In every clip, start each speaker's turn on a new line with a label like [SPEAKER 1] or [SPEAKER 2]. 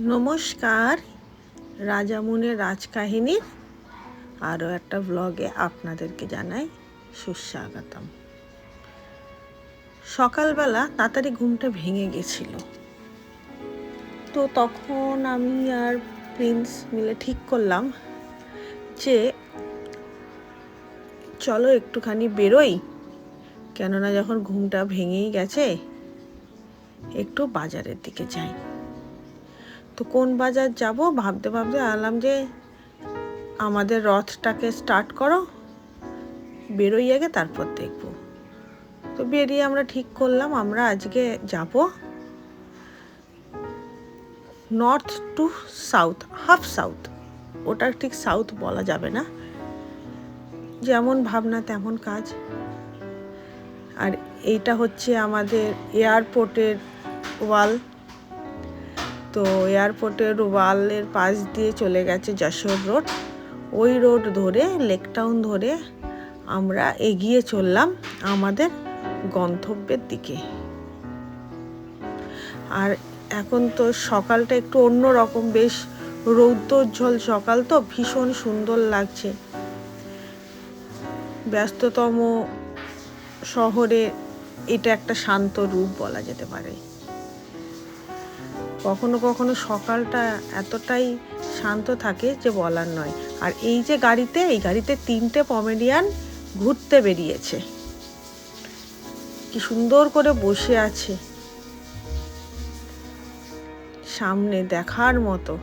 [SPEAKER 1] নমস্কার রাজামুনের রাজকাহিনীর আরও একটা ব্লগে আপনাদেরকে জানাই সুস্বাগতম। সকালবেলা তাড়াতাড়ি ঘুমটা ভেঙে গেছিল। তো তখন আমি আর প্রিন্স মিলে ঠিক করলাম যে, চলো একটুখানি বেরোই, কেননা যখন ঘুমটা ভেঙেই গেছে, একটু বাজারের দিকে যাই। তো কোন বাজার যাব? ভাবতে ভাবতে আলাম যে আমাদের রথটাকে স্টার্ট করো, বেরোই আগে তারপর দেখব। তো বেরিয়ে আমরা ঠিক করলাম, আমরা আজকে যাব north to south half south ওটা ঠিক সাউথ বলা যাবে না। যেমন ভাবনা তেমন কাজ। আর এইটা হচ্ছে আমাদের এয়ারপোর্টের ওয়াল। তো এয়ারপোর্টের ওয়ালের পাশ দিয়ে চলে গেছে যশোর রোড। ওই রোড ধরে, লেক টাউন ধরে আমরা এগিয়ে চললাম আমাদের গন্তব্যের দিকে। আর এখন তো সকালটা একটু অন্য রকম, বেশ রৌদ্রোজ্জ্বল সকাল তো, ভীষণ সুন্দর লাগছে। ব্যস্ততম শহরে এটা একটা শান্ত রূপ বলা যেতে পারে। কখনো কখনো সকালটা এতটাই শান্ত থাকে যে বলার নয়। আর এই যে গাড়িতে এই গাড়িতে তিনটে পমেডিয়ান ঘুরতে বেরিয়েছে। কি সুন্দর করে বসে আছে। সামনে দেখার মতো।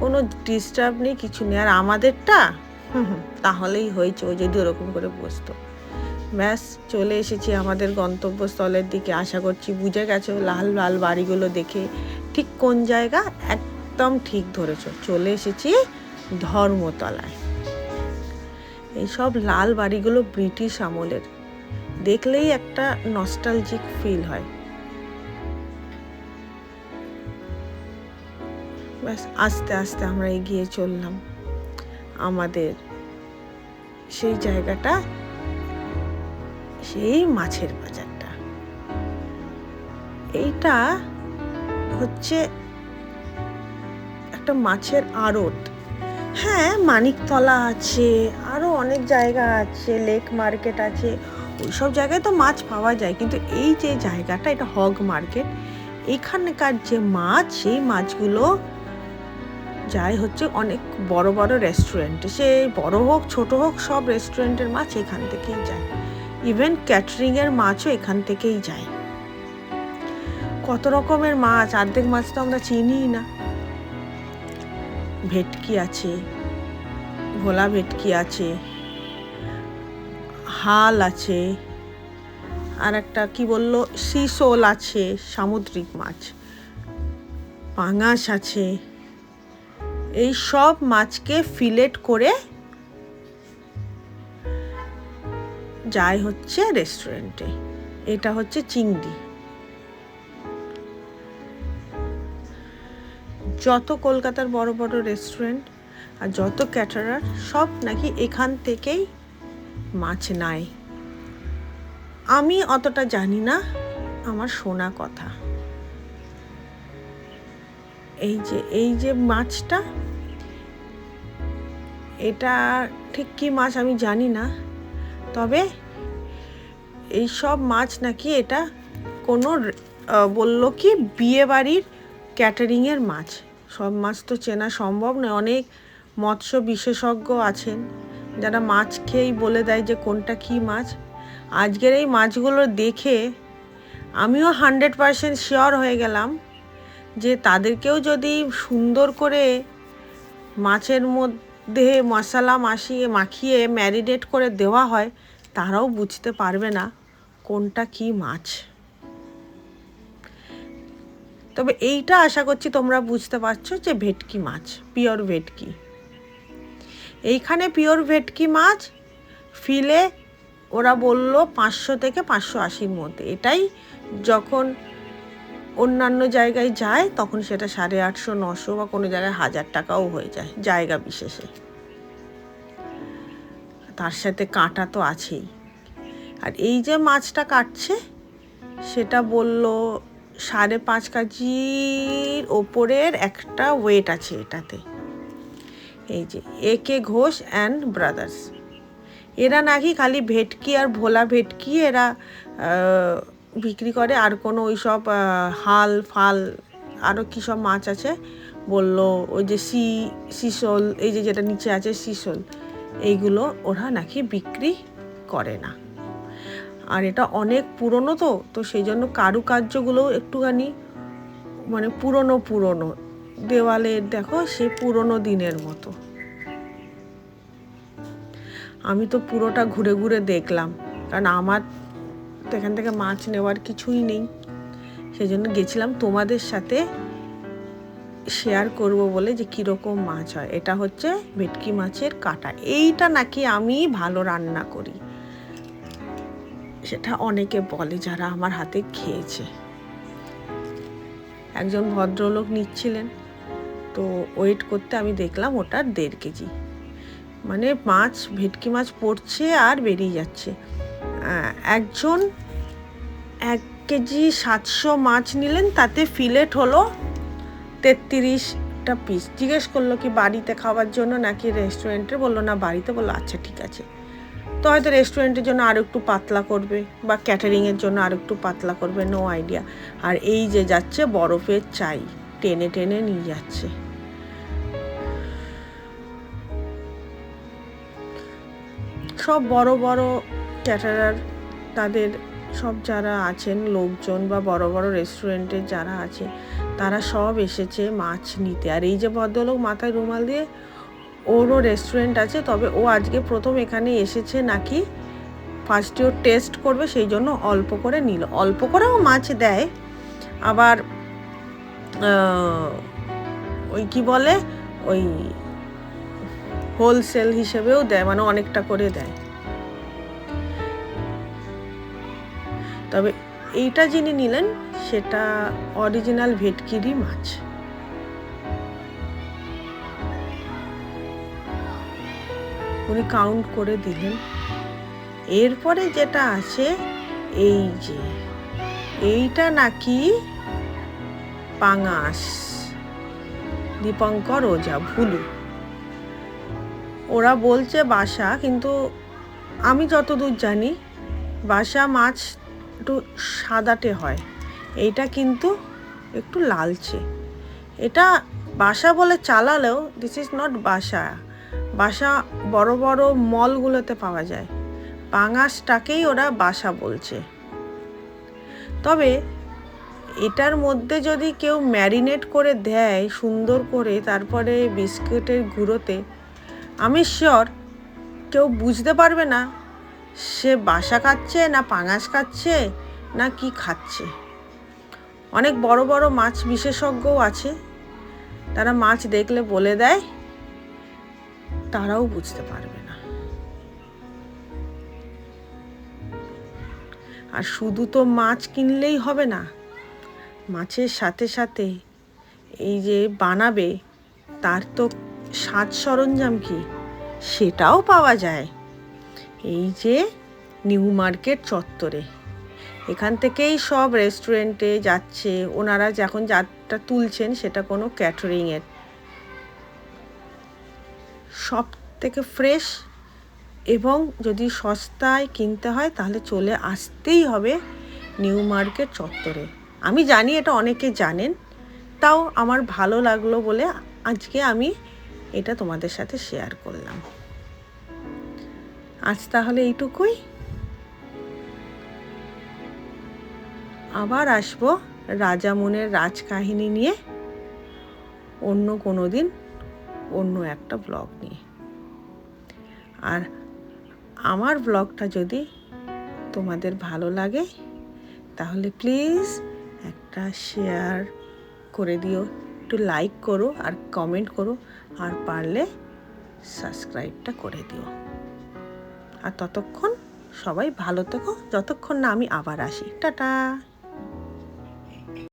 [SPEAKER 1] কোনো ডিস্টার্ব নেই কিছু নেই। আর আমাদেরটা? হুম হুম, তাহলেই হয়েছে। ও যদি ওরকম করে বসতো। ব্যাস, চলে এসেছি আমাদের গন্তব্যস্থলের দিকে। আশা করছি বুঝে গেছো, লাল লাল বাড়িগুলো দেখে ঠিক কোন জায়গা? একদম ঠিক ধরেছ। চলে এসেছি ধর্মতলায়। এইসব লাল বাড়িগুলো ব্রিটিশ আমলের। দেখলেই একটা নস্টালজিক ফিল হয়। ব্যাস, আস্তে আস্তে আমরা এগিয়ে চললাম। আমাদের সেই জায়গাটা সেই মাছের বাজারটা। এইটা হচ্ছে একটা মাছের আড়ত। হ্যাঁ মানিকতলা আছে আরও অনেক জায়গা আছে, লেক মার্কেট আছে, ওইসব জায়গায় তো মাছ পাওয়া যায়। কিন্তু এই যে জায়গাটা, এটা হগ মার্কেট, এখানকার যে মাছ, সেই মাছগুলো যায় হচ্ছে অনেক বড় বড় রেস্টুরেন্টে সে বড় হোক, ছোট হোক, সব রেস্টুরেন্টের মাছ এখান থেকেই যায়। ইভেন ক্যাটারিংয়ের মাছও এখান থেকেই যায়। কত রকমের মাছ অর্ধেক মাছ তো আমরা চিনিই না। ভেটকি আছে, ভোলা ভেটকি আছে, হাল আছে, আর একটা কি বলল, সিসোল আছে, সামুদ্রিক মাছ, পাঙাশ আছে। এই সব মাছকে ফিলেট করে যায় হচ্ছে রেস্টুরেন্টে এটা হচ্ছে চিংড়ি। যত কলকাতার বড় বড় রেস্টুরেন্ট আর যত ক্যাটারার সব নাকি এখান থেকেই মাছ নেয়। আমি অতটা জানি না, আমার শোনা কথা। এই যে এই যে মাছটা, এটা ঠিক কি মাছ আমি জানি না। তবে এই সব মাছ নাকি এটা কোনো বলল কি, বিয়ে বাড়ির ক্যাটারিংয়ের মাছ। সব মাছ তো চেনা সম্ভব নয়। অনেক মৎস্য বিশেষজ্ঞ আছেন যারা মাছ খেয়েই বলে দেয় যে কোনটা কি মাছ। আজকের এই মাছগুলো দেখে আমিও হান্ড্রেড পারসেন্ট শিওর হয়ে গেলাম যে তাদেরকেও যদি সুন্দর করে মাছের মধ্যে মশলা মাখিয়ে মাখিয়ে ম্যারিনেট করে দেওয়া হয় তারাও বুঝতে পারবে না কোনটা কি মাছ। তবে এইটা আশা করছি তোমরা বুঝতে পারছ যে ভেটকি মাছ, পিওর ভেটকি। এইখানে পিওর ভেটকি মাছ, ফিলে ওরা বলল পাঁচশো থেকে পাঁচশো আশির মধ্যে। এটাই যখন অন্যান্য জায়গায় যায়, তখন সেটা সাড়ে আটশো, নশো বা কোনো জায়গায় হাজার টাকাও হয়ে যায়, জায়গা বিশেষে। তার সাথে কাঁটা তো আছেই। আর এই যে মাছটা কাটছে, সেটা বলল সাড়ে পাঁচ কেজির ওপরের একটা ওয়েট আছে এটাতে। এই যে A K Ghosh and brothers এরা নাকি খালি ভেটকি আর ভোলা ভেটকি এরা বিক্রি করে। আর কোনো ওই সব হাল, ফাল আরও কী সব মাছ আছে? বলল ওই যে সি, সিসল, এই যে যেটা নিচে আছে, সিসল। এইগুলো ওরা নাকি বিক্রি করে না। আর এটা অনেক পুরনো তো তো সেই জন্য কারুকার্যগুলোও একটুখানি মানে পুরনো পুরনো। দেওয়ালের দেখো সে পুরনো দিনের মতো। আমি তো পুরোটা ঘুরে ঘুরে দেখলাম, কারণ আমার তো এখান থেকে মাছ নেওয়ার কিছুই নেই। সেই জন্য গেছিলাম তোমাদের সাথে শেয়ার করব বলে যে কীরকম মাছ হয়। এটা হচ্ছে ভেটকি মাছের কাটা। এইটা নাকি আমি ভালো রান্না করি। সেটা অনেকে বলে যারা আমার হাতে খেয়েছে। একজন ভদ্রলোক নিচ্ছিলেন। তো ওয়েট করতে আমি দেখলাম ওটা দেড় কেজি। মানে মাছ, ভেটকি মাছ পড়ছে আর বেরিয়ে যাচ্ছে। একজন এক কেজি সাতশো মাছ নিলেন, তাতে ফিলেট হলো তেত্রিশটা পিস জিজ্ঞেস করল কি বাড়িতে খাওয়ার জন্য নাকি রেস্টুরেন্টে বলল, না, বাড়িতে। বলল আচ্ছা ঠিক আছে। তো হয়তো রেস্টুরেন্টের জন্য আরও একটু পাতলা করবে বা ক্যাটারিংয়ের জন্য আরও একটু পাতলা করবে নো আইডিয়া আর এই যে যাচ্ছে বরফের চাই, টেনে টেনে নিয়ে যাচ্ছে। সব বড় বড় ক্যাটারার তাদের সব যারা আছেন, লোকজন বা বড় বড় রেস্টুরেন্টের যারা আছে তারা সব এসেছে মাছ নিতে। আর এই যে ভদ্রলোক মাথায় রুমাল দিয়ে, ওরও রেস্টুরেন্ট আছে, তবে ও আজকে প্রথম এখানে এসেছে নাকি ফার্স্টে ও টেস্ট করবে, সেই জন্য অল্প করে নিল। অল্প করেও মাছ দেয়, আবার ওই কি বলে, ওই হোলসেল হিসেবেও দেয় মানে অনেকটা করে দেয়। তবে এইটা যিনি নিলেন, সেটা অরিজিনাল ভেটকিরি মাছ। উনি কাউন্ট করে দিলেন। এরপরে যেটা আছে, এই যে, এইটা নাকি পাঙাশ, দীপঙ্কর ওঝা ভুলু। ওরা বলছে বাসা, কিন্তু আমি যতদূর জানি, বাসা মাছ একটু সাদাটে হয়। এইটা কিন্তু একটু লালচে। এটা বাসা বলে চালালেও দিস ইজ নট বাসা। বাসা বড় বড় মলগুলোতে পাওয়া যায়। পাঙাশটাকেই ওরা বাসা বলছে। তবে এটার মধ্যে যদি কেউ ম্যারিনেট করে দেয়, সুন্দর করে তারপরে বিস্কুটের গুঁড়োতে, আমি শিওর কেউ বুঝতে পারবে না সে বাসা খাচ্ছে না পাঙাশ খাচ্ছে না কি খাচ্ছে? অনেক বড় বড় মাছ বিশেষজ্ঞও আছে। তারা মাছ দেখলে বলে দেয়, তারাও বুঝতে পারবে না। আর শুধু তো মাছ কিনলেই হবে না, মাছের সাথে সাথে এই যে বানাবে, তার তো সাজ সরঞ্জাম কি? সেটাও পাওয়া যায়। এই যে নিউ মার্কেট চত্বরে। এখান থেকেই সব রেস্টুরেন্টে যাচ্ছে। ওনারা যখন যাত্রা তুলছেন, সেটা কোনো ক্যাটারিংয়ের সব থেকে ফ্রেশ এবং যদি সস্তায় কিনতে হয়, তাহলে চলে আসতেই হবে নিউ মার্কেট চত্বরে। আমি জানি এটা অনেকে জানেন, তাও আমার ভালো লাগল বলে আজকে আমি এটা তোমাদের সাথে শেয়ার করলাম। আজ তাহলে এইটুকুই। আবার আসব রাজামনের রাজকাহিনী নিয়ে অন্য কোনো দিন, অন্য একটা ব্লগ নিয়ে। আর আমার ব্লগটা যদি তোমাদের ভালো লাগে, তাহলে প্লিজ একটা শেয়ার করে দিও, একটু লাইক করো আর কমেন্ট করো, আর পারলে সাবস্ক্রাইবটা করে দিও। আর ততক্ষণ সবাই ভালো থেকো। যতক্ষণ না আমি আবার আসি। টাটা।